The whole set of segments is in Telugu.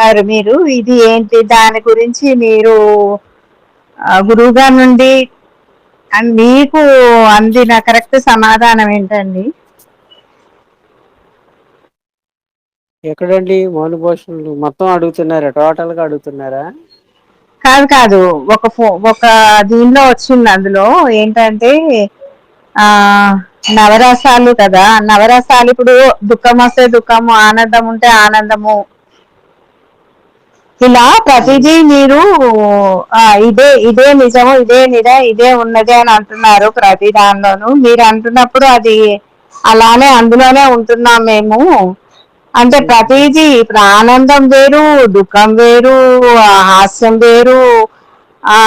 సారు మీరు. ఇది ఏంటి? దాని గురించి మీరు ఆ గురువు గారి నుండి మీకు అందిన కరెక్ట్ సమాధానం ఏంటండి? ఎక్కడండి మౌన పోషణలు మొత్తం అడుగుతున్నారా? టోటల్గా అడుగుతున్నారా? కాదు కాదు. ఒక ఫో ఒక దీనిలో వచ్చింది. అందులో ఏంటంటే ఆ నవరసాలు కదా. నవరసాలు ఇప్పుడు దుఃఖం వస్తే దుఃఖము ఆనందం ఉంటే ఆనందము ఇలా ప్రతిదీ మీరు ఆ ఇదే ఇదే నిజము ఇదే నిజ ఇదే ఉన్నది అని అంటున్నారు ప్రతి దానిలోనూ. మీరు అంటున్నప్పుడు అది అలానే అందులోనే ఉంటున్నాం మేము. అంటే ప్రతిదీ ఇప్పుడు ఆనందం వేరు దుఃఖం వేరు హాస్యం వేరు ఆ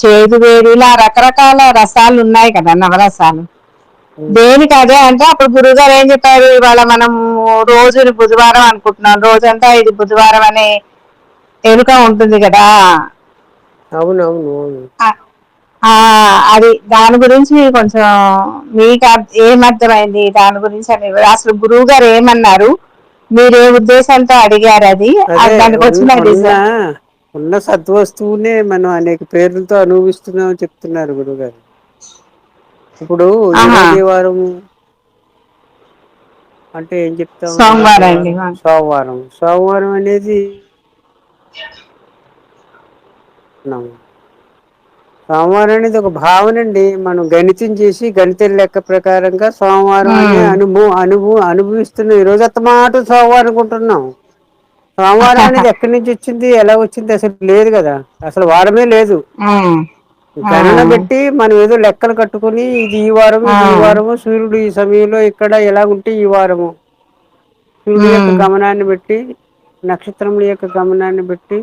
చేదు వేరు ఇలా రకరకాల రసాలు ఉన్నాయి కదా నవరసాలు. దేనికి అదే అంటే అప్పుడు గురుగారు ఏం చెప్పారు? ఇవాళ మనం రోజుని బుధవారం అనుకుంటున్నాం. రోజంతా ఇది బుధవారం అనే ఎరుక ఉంటుంది కదా. అవునవును అవును. ఆ అది దాని గురించి కొంచెం మీకు ఏమర్థమైంది దాని గురించి అని అసలు గురువు గారు ఏమన్నారు? మీరు ఉద్దేశంతో అడిగారు అది? దానికి ఉన్న వచ్చిన సద్వస్తువునే మనం అనేక పేర్లతో అనుభవిస్తున్నామని చెప్తున్నారు గురుగారు ఇప్పుడు వారము అంటే ఏం ఏ సోమవారం వారం సోమవారం. సోమవారం అనేది సోమవారం అనేది ఒక భావన అండి మనం గణితం చేసి గణితం లెక్క ప్రకారంగా సోమవారం అనే. అనుభవం అనుభవం అనుభవిస్తున్న ఈ రోజు అస్తమాటు సోమవారం అనుకుంటున్నాం సోమవారం అనేది ఎక్కడి నుంచి వచ్చింది ఎలా వచ్చింది అసలు లేదు కదా అసలు వారమే లేదు. గణన. పెట్టి మనం ఏదో లెక్కలు కట్టుకుని ఇది ఈ వారం ఇది ఈ. వారము సూర్యుడు ఈ సమయంలో ఇక్కడ ఎలా ఉంటే ఈ వారము సూర్యుడు యొక్క. గమనాన్ని బట్టి నక్షత్రముల యొక్క గమనాన్ని బట్టి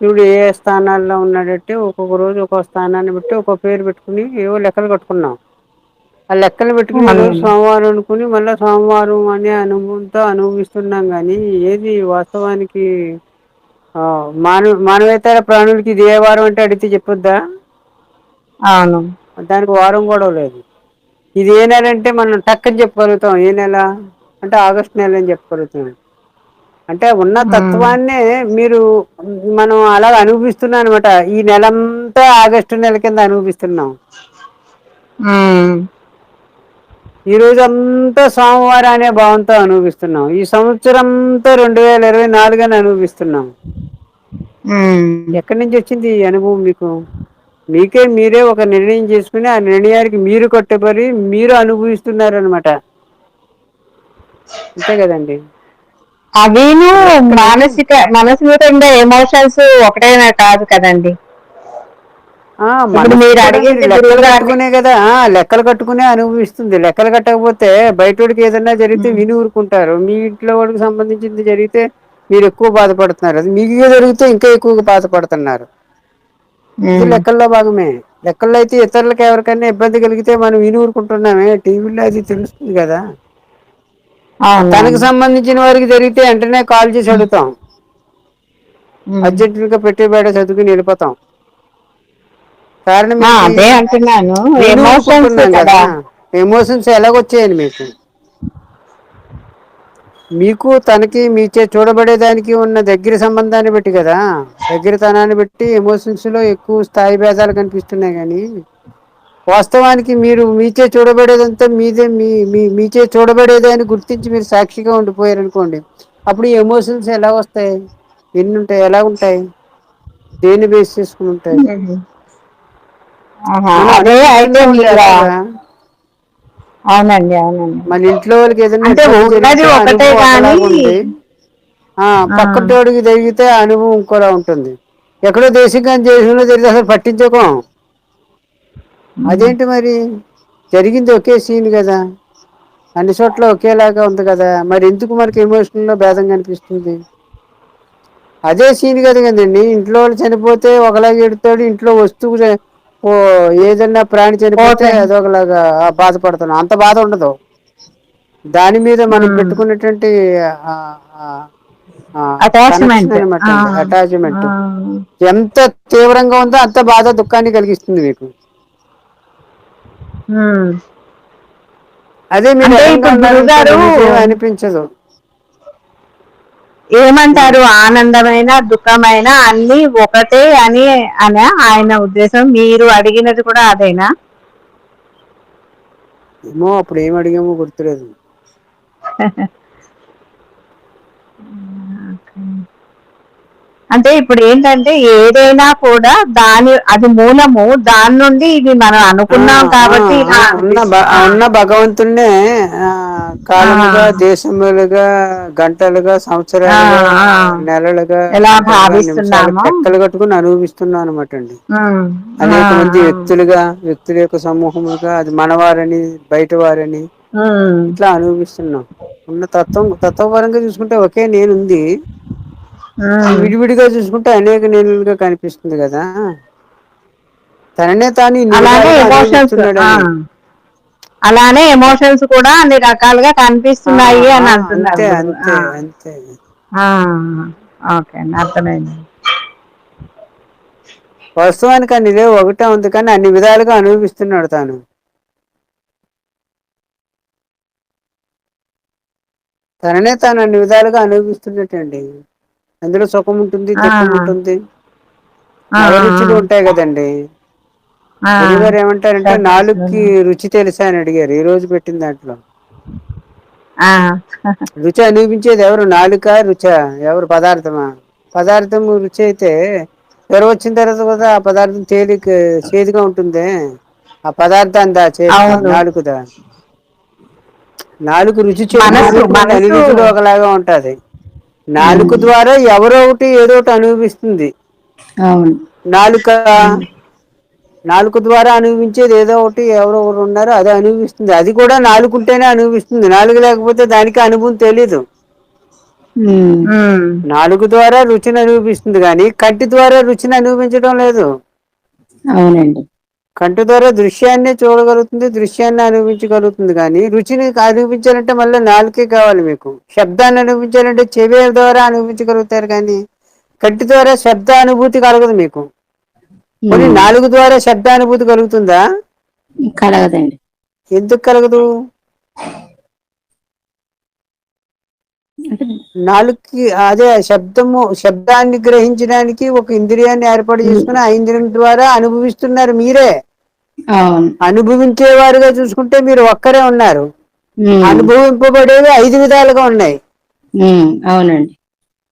శివుడు ఏ స్థానాల్లో ఉన్నాడంటే ఒక్కొక్క రోజు ఒక్కొక్క స్థానాన్ని బట్టి ఒక్కొక్క పేరు పెట్టుకుని ఏవో లెక్కలు కట్టుకున్నాం. ఆ లెక్కలు పెట్టుకుని సోమవారం అనుకుని మళ్ళా సోమవారం అనే అనుభవంతో అనుభవిస్తున్నాం గాని ఏది వాస్తవానికి మానవ మానవేతర ప్రాణులకి ఇది ఏ వారం అంటే అడిగితే చెప్పొద్దా? అవును. దానికి వారం కూడా లేదు. ఇది ఏ నెల అంటే మనం టక్కని చెప్పగలుగుతాం. ఏ నెల? అంటే ఆగస్టు నెల అని చెప్పగలుగుతాం. అంటే ఉన్న. తత్వాన్నే మీరు మనం అలాగ అనుభవిస్తున్నాం అనమాట ఈ నెలంతా ఆగస్టు నెల కింద అనుభవిస్తున్నాం. ఈ రోజు అంతా సోమవారం అనే భావంతో అనుభవిస్తున్నాం. ఈ సంవత్సరంతో రెండు వేల ఇరవై నాలుగని అనుభవిస్తున్నాం. ఉమ్ ఎక్కడి నుంచి వచ్చింది ఈ అనుభవం మీకు? మీకే మీరే ఒక నిర్ణయం చేసుకుని ఆ నిర్ణయానికి మీరు కట్టుబడి మీరు అనుభవిస్తున్నారనమాట అంతే కదండి. అవిను మానసిక మనసు మీద ఉండే ఎమోషన్స్ ఒకటేనా కాదు కదండి. మీరు అడిగింది లెక్కలు కట్టుకునే కదా. లెక్కలు కట్టుకునే అనుభవిస్తుంది. లెక్కలు కట్టకపోతే బయటోడికి ఏదన్నా జరిగితే. విని ఊరుకుంటారు. మీ ఇంట్లో వాడికి సంబంధించింది జరిగితే మీరు ఎక్కువ బాధపడుతున్నారు. అది మీకు జరిగితే ఇంకా ఎక్కువగా బాధపడుతున్నారు. ఇది. లెక్కల్లో భాగమే. లెక్కల్లో అయితే ఇతరులకు ఎవరికైనా ఇబ్బంది కలిగితే మనం విని ఊరుకుంటున్నామే. టీవీలో అది తెలుస్తుంది కదా. తనకు సంబంధించిన వారికి జరిగితే వెంటనే కాల్ చేసి అడుగుతాం. అర్జెంటుగా పెట్టే బేడ చర్దుకుని వెళ్ళిపోతాం. కారణం అదే అంటున్నాను. ఎమోషన్స్ ఊరుకుంటున్నాం కదా. ఎమోషన్స్ ఎలాగొచ్చాయండి మీకు? మీకు తనకి మీచే చూడబడేదానికి ఉన్న దగ్గర సంబంధాన్ని బట్టి కదా. దగ్గరతనాన్ని బట్టి ఎమోషన్స్లో ఎక్కువ స్థాయి భేదాలు కనిపిస్తున్నాయి గాని వాస్తవానికి మీరు మీచే చూడబడేదంతా మీదే మీ మీ మీచే చూడబడేదే అని గుర్తించి మీరు సాక్షిగా ఉండిపోయారు అనుకోండి అప్పుడు ఈ ఎమోషన్స్ ఎలా వస్తాయి? ఎన్ని ఉంటాయి? ఎలా ఉంటాయి? దేన్ని బేస్ చేసుకుని ఉంటాయి? అవునండి అవునండి. మన ఇంట్లో వాళ్ళకి ఏదైనా పక్కటోడికి జరిగితే అనుభవం ఇంకోలా ఉంటుంది. ఎక్కడో దేశం గాని దేశంలో జరిగితే అసలు పట్టించుకోం. అదేంటి మరి? జరిగింది ఒకే సీన్ కదా. అన్ని చోట్ల ఒకేలాగా ఉంది కదా. మరి ఎందుకు మనకి ఎమోషన్లో భేదం కనిపిస్తుంది అదే సీన్ కద కదండి. ఇంట్లో వాళ్ళు చనిపోతే ఒకలాగా ఎడతాడు ఇంట్లో వస్తువు ఓ ఏదన్నా ప్రాణి చనిపోతే పోతే అదొకలాగా బాధపడుతున్నాం. అంత బాధ ఉండదు. దాని మీద మనం. పెట్టుకున్నటువంటి అటాచ్మెంట్ ఎంత తీవ్రంగా ఉందో అంత బాధ దుఃఖాన్ని కలిగిస్తుంది మీకు. అదే మీరు గురుగారు అనిపించదు. ఏమంటారు? ఆనందమైన దుఃఖమైన అన్ని ఒకటే అని అని ఆయన ఉద్దేశం. మీరు అడిగినది కూడా అదేనా? ఏమో అప్పుడు ఏం అడిగామో గుర్తులేదు. అంటే ఇప్పుడు ఏంటంటే ఏదైనా కూడా దాని అది మూలము దాని నుండి ఇది మనం అనుకున్నాం కాబట్టి ఆ, ఇలా ఆ, ఉన్న భ- ఆ, ఉన్న భగవంతుణ్ణే ఆ, కాలముగా. దేశములుగా గంటలుగా సంవత్సరాలుగా. నెలలుగా ఎలా భావిస్తున్నామో. లెక్కలు కట్టుకుని అనుభవిస్తున్నాం అనమాట అండి అనేక మంది. వ్యక్తులుగా వ్యక్తుల యొక్క సమూహములుగా అది మనవారని బయట వారని ఇట్లా అనుభవిస్తున్నాం ఉన్న తత్వం తత్వపరంగా చూసుకుంటే ఒకే నేను ఉంది ఉమ్. విడివిడిగా చూసుకుంటే అనేక నేనులుగా కనిపిస్తుంది కదా. తననే తాను అలానే ఎమోషన్స్ అలానే ఎమోషన్స్ కూడా అన్ని రకాలుగా కనిపిస్తున్నాయి అని అంటున్నారు ఓకే అండి అర్థమైంది. వాస్తవానికి అన్ని లేవు ఒకటే ఉంది కానీ అన్ని విధాలుగా అనుభవిస్తున్నాడు తాను. తననే తాను అన్ని విధాలుగా అనుభవిస్తున్నట్టండి. అందులో సుఖం ఉంటుంది దుఃఖం ఉంటుంది. ఆ, నవరుచులు ఉంటాయి కదండి. గురుగారు ఏమంటారంటే నాలుగుకి. రుచి తెలుసా అని అడిగారు ఈ రోజు పెట్టిన దాంట్లో. ఆ, రుచి అనిపించేది ఎవరు? నాలుక? రుచ? ఎవరు? పదార్థమా? పదార్థం రుచి అయితే జ్వరం వచ్చిన తర్వాత కూడా ఆ పదార్థం తేలిక చేదుగా ఉంటుంది. ఆ చేస్తే అవును. నాలుకదా నాలుగు రుచి రుచులు ఒకలాగా ఉంటది. నాలుక ద్వారా ఎవరో ఒకటి ఏదో ఒకటి అనుభవిస్తుంది. అవును. నాలుక నాలుక ద్వారా అనుభవించేది ఏదో ఒకటి ఎవరో ఒకరు ఉన్నారు అది అనుభవిస్తుంది. అది కూడా నాలుకుంటేనే అనుభవిస్తుంది. నాలుగు లేకపోతే దానికి అనుభవం తెలీదు. నాలుగు ద్వారా రుచిని అనిపిస్తుంది కానీ కంటి ద్వారా రుచిని అనిపించడం లేదు. అవునండి. కంటి ద్వారా దృశ్యాన్ని చూడగలుగుతుంది దృశ్యాన్ని అనుభవించగలుగుతుంది. కానీ రుచిని అనిపించాలంటే మళ్ళీ నాలుకే కావాలి మీకు. శబ్దాన్ని అనిపించాలంటే చెవి ద్వారా అనిపించగలుగుతారు కానీ కంటి ద్వారా శబ్ద అనుభూతి కలగదు మీకు. ఉమ్, నాలుగు ద్వారా శబ్దానుభూతి కలుగుతుందా? కలగదండి. ఎందుకు కలగదు? నాలుగుకి అదే శబ్దము శబ్దాన్ని గ్రహించడానికి ఒక ఇంద్రియాన్ని ఏర్పాటు చేసుకుని ఆ ఇంద్రియం ద్వారా అనుభవిస్తున్నారు మీరే. అనుభవించేవారుగా చూసుకుంటే మీరు ఒక్కరే ఉన్నారు. అనుభవింపబడేవి ఐదు విధాలుగా ఉన్నాయి. అవునండి.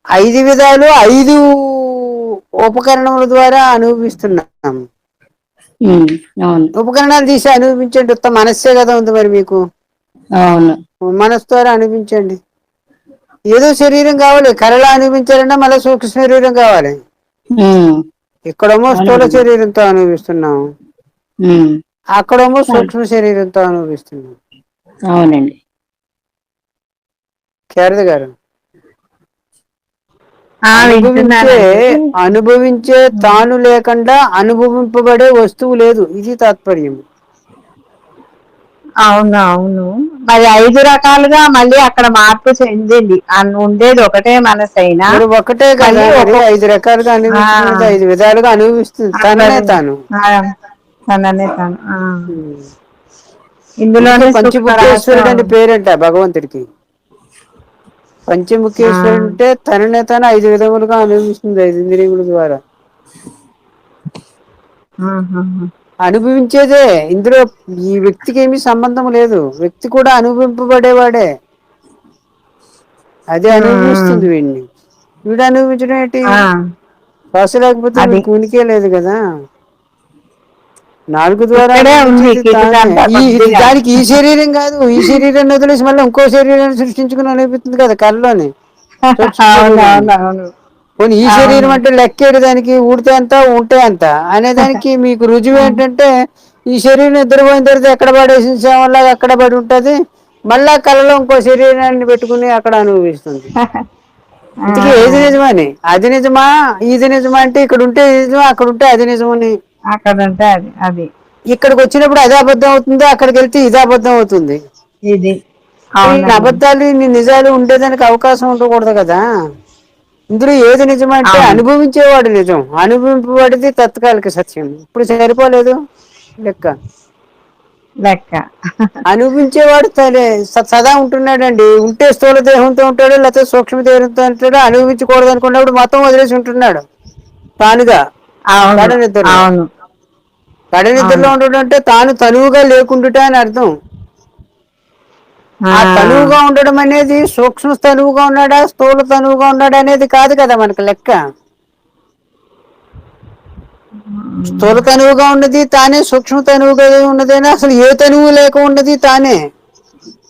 ఐదు విధాలు ఐదు ఉపకరణముల ద్వారా అనుభవిస్తున్నాం. ఉమ్, అవును. ఉపకరణాలు తీసి అనుభవించండి. ఉత్త మనస్సే కదా ఉంది మరి మీకు. అవును. మనసు ద్వారా అనిపించండి ఏదో శరీరం కావాలి. కళలో అనిపించాలంటే మళ్ళీ సూక్ష్మ శరీరం కావాలి. ఇక్కడేమో స్థూల శరీరంతో అనుభవిస్తున్నాం. ఉమ్, అక్కడేమో సూక్ష్మ శరీరంతో అనుభవిస్తున్నాం. అవునండి. శారద గారు. అనుభవించే తాను లేకుండా అనుభవింపబడే వస్తువు లేదు. ఇది తాత్పర్యం అవును అవును. మరి ఐదు రకాలుగా మళ్ళీ అక్కడ మార్పు చెందింది. ఉండేది ఒకటే మనసు అయినా మరి ఒకటే కదా ఐదు రకాలుగా అనుభవిస్తున్నది ఆ. ఐదు విధాలుగా అనుభవిస్తుంది. తననే తాను. తననే తాను ఆ. ఉమ్. ఇందులోనే పంచముఖేశ్వరుడు అని. పేరంట భగవంతుడికి. పంచముఖేశ్వరుడు అంటే తననే తాను ఐదు విధములుగా అనుభవిస్తుంది ఐదు ఇంద్రియముల ద్వారా. అనుభవించేదే. ఇందులో ఈ వ్యక్తికి ఏమీ సంబంధం లేదు. వ్యక్తి కూడా అనుభవింపబడేవాడే. అది అనుభవిస్తుంది వీడిని. వీడు అనుభవించడం ఏంటి? శ్వాస లేకపోతే ఉనికే లేదు కదా. నాలుగు ద్వారా. దానికి ఈ శరీరం కాదు. ఈ శరీరాన్ని వదిలేసి మళ్ళీ ఇంకో శరీరాన్ని సృష్టించుకుని అనిపిస్తుంది కదా కళ్ళలోని. పోనీ ఈ శరీరం అంటే లెక్కేడు దానికి ఊడితే అంత ఉంటే అంత. అనేదానికి మీకు రుజువు ఏంటంటే ఈ శరీరం నిద్రపోయిన తర్వాత ఎక్కడ పడేసిన సేవల్లాగా అక్కడ పడి ఉంటది. మళ్ళా కళలో ఇంకో శరీరాన్ని పెట్టుకుని అక్కడ అనుభవిస్తుంది. ఏది నిజమని? అది నిజమా? ఇది నిజమా అంటే ఇక్కడ ఉంటే ఇది నిజమా? అక్కడ ఉంటే అది నిజమని అక్కడ ఉంటే అది అది. ఇక్కడికి వచ్చినప్పుడు అదే అబద్ధం అవుతుంది అక్కడికి వెళ్తే ఇది అబద్ధం అవుతుంది? ఇది. అబద్ధాలు నిజాలు ఉండేదానికి అవకాశం ఉండకూడదు కదా? ఇందులో ఏది నిజమంటే అవును. అనుభవించేవాడు నిజం. అనుభవింపబడితే తత్కాలిక సత్యం. ఇప్పుడు సరిపోలేదు? లెక్క. లెక్క. అనుభవించేవాడు సదా ఉంటున్నాడండి. ఉంటే స్థూల దేహంతో ఉంటాడు లేకపోతే సూక్ష్మ దేహంతో ఉంటాడు అనుభవించకూడదు అనుకున్నప్పుడు మొత్తం వదిలేసి ఉంటున్నాడు. తానుగా. అవును. గాఢ నిద్రలో. అవును కడ నిద్రలో ఉండడం అంటే తాను తనువుగా లేకుండుట అని అర్థం. ఆ తనువుగా ఉండడం అనేది సూక్ష్మ తనువుగా ఉన్నాడా స్థూల తనువుగా ఉన్నాడా అనేది కాదు కదా మనకు లెక్క. స్థూల తనువుగా ఉన్నది తానే సూక్ష్మ తనువుగా ఉన్నదేనా? అసలు ఏ తనువు లేక ఉన్నది తానే?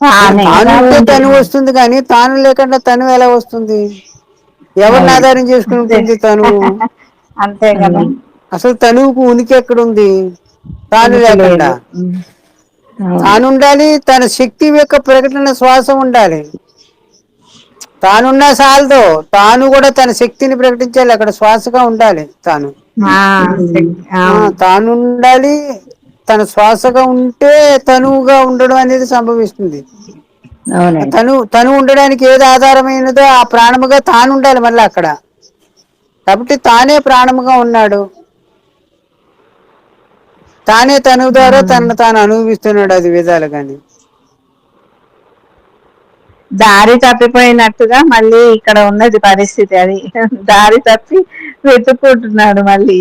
తానే. తాను తనువు వస్తుంది కానీ తాను లేకుండా తనువు ఎలా వస్తుంది? ఎవరిని ఆధారం చేసుకుని ఉంటుంది తనువు? అంతే కదా. అసలు తనువుకు ఉనికి ఎక్కడుంది? తాను లేకుండా. అవును తాను శక్తి యొక్క ప్రకటన శ్వాస ఉండాలి. తానున్నా చాలదు. తాను కూడా తన శక్తిని ప్రకటించాలి అక్కడ శ్వాసగా ఉండాలి తాను. తాను ఉండాలి తన శ్వాసగా ఉంటే తనువుగా ఉండడం అనేది సంభవిస్తుంది. తను తను ఉండడానికి ఏది ఆధారమైనదో ఆ ప్రాణముగా తాను ఉండాలి మళ్ళీ అక్కడ. కాబట్టి తానే ప్రాణముగా ఉన్నాడు. తానే తను ద్వారా తనను తాను అనుభవిస్తున్నాడు అది విధాలు కానీ దారి తప్పిపోయినట్టుగా మళ్ళీ ఇక్కడ ఉన్నది పరిస్థితి అది. దారి తప్పి వెతుక్కుంటున్నాడు మళ్ళీ.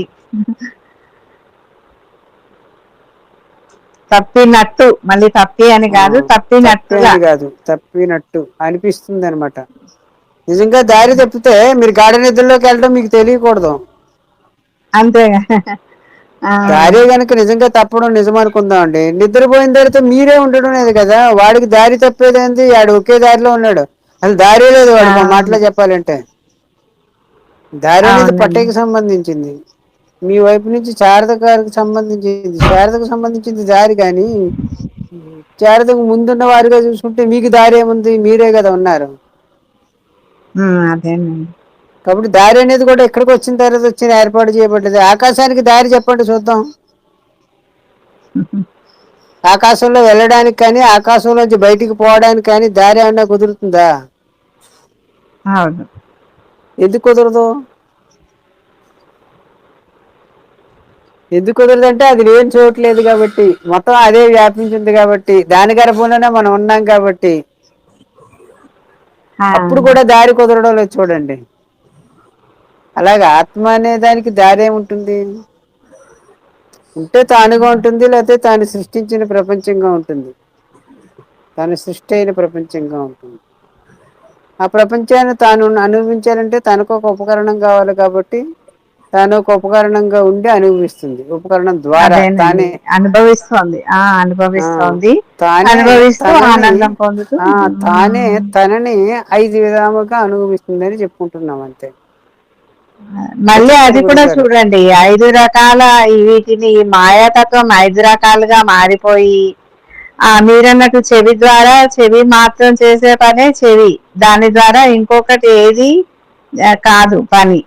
తప్పినట్టు మళ్ళీ తప్పి అని కాదు తప్పినట్టుగా. తప్పేది కాదు తప్పినట్టు అనిపిస్తుంది అనమాట నిజంగా దారి తప్పితే మీరు గాఢ నిద్రలోకి వెళ్ళడం మీకు తెలియకూడదు. అంతేగా. దారి కనుక నిజంగా తప్పడం నిజం అనుకుందాం అండి నిద్రపోయిన తర్వాత మీరే ఉండడం లేదు కదా? వాడికి దారి తప్పేదేంది వాడు ఒకే దారిలో ఉన్నాడు. అసలు దారి లేదు వాడు మా మాటలో చెప్పాలంటే. దారి అనేది. పట్టేకి సంబంధించింది. మీ వైపు నుంచి శారద గారికి సంబంధించింది. శారదకు సంబంధించింది దారి కానీ శారదకు ముందున్న వారిగా చూసుకుంటే మీకు దారి ఏముంది? మీరే కదా ఉన్నారు. అదేనండి. కాబట్టి దారి అనేది కూడా ఎక్కడికి వచ్చిన తర్వాత వచ్చిన ఏర్పాటు చేయబడ్డది. ఆకాశానికి దారి చెప్పండి చూద్దాం. ఆకాశంలో వెళ్ళడానికి కానీ ఆకాశంలోంచి బయటికి పోవడానికి కానీ దారి ఏమన్నా కుదురుతుందా? ఎందుకు కుదరదు? ఎందుకు కుదరదు అంటే అది లేని చూడట్లేదు కాబట్టి. మొత్తం అదే వ్యాపించింది కాబట్టి. దాని గర్భంలోనే మనం ఉన్నాం కాబట్టి. అప్పుడు కూడా దారి కుదరడం లేదు చూడండి. అలాగే ఆత్మ అనే దానికి దారి ఏముంటుంది? ఉంటే తానుగా ఉంటుంది లేకపోతే తాను సృష్టించిన ప్రపంచంగా ఉంటుంది. తాను సృష్టి అయిన ప్రపంచంగా ఉంటుంది. ఆ ప్రపంచాన్ని తాను అనుభవించాలంటే తనకు ఒక ఉపకరణం కావాలి కాబట్టి తాను ఒక ఉపకరణంగా ఉండి అనుభవిస్తుంది. ఉపకరణం ద్వారా తానే అనుభవిస్తోంది. అనుభవిస్తోంది. తానే తనని- ఐదు విధాలుగా అనుభవిస్తుందని చెప్పుకుంటున్నాం అంతే. మళ్ళీ అది కూడా. చూడండి ఐదు రకాల వీటిని మాయాతత్వం ఐదు రకాలుగా మారిపోయి ఆ మీరన్నట్టు చెవి ద్వారా చెవి మాత్రం చేసే పనే చెవి దాని ద్వారా ఇంకొకటి ఏది కాదు పని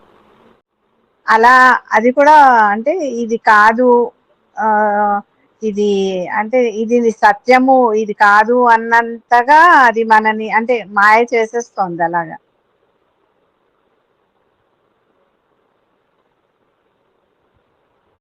అలా అది కూడా అంటే ఇది కాదు ఆ ఇది అంటే ఇది సత్యము ఇది కాదు అన్నంతగా అది మనని అంటే మాయ చేసేస్తోంది అలాగా